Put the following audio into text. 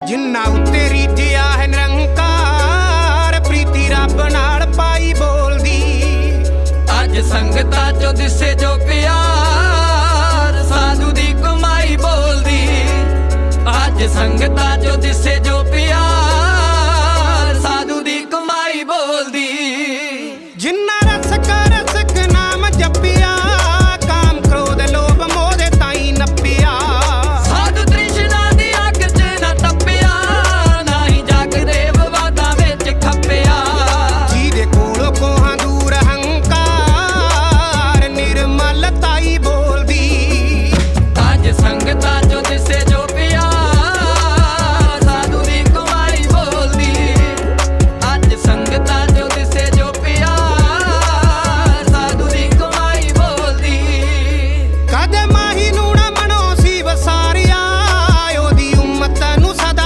ਜਿੰਨਾ ਉੱਤੇ ਰੀਝਿਆ ਹੈ ਨਿਰੰਕਾਰ ਪ੍ਰੀਤੀ ਰੱਬ ਨਾਲ ਪਾਈ ਬੋਲਦੀ। ਅੱਜ ਸੰਗਤਾ ਚੋ ਦਿਸੇ ਜੋ ਪਿਆਰ ਸਾਧੂ ਦੀ ਕਮਾਈ ਬੋਲਦੀ। ਅੱਜ ਸੰਗਤਾ ਚੋ ਦਿਸੇ ਜੋ ਪਿਆਰ ਸਾਧੂ ਦੀ ਕਮਾਈ ਬੋਲਦੀ। ਜਿੰਨਾ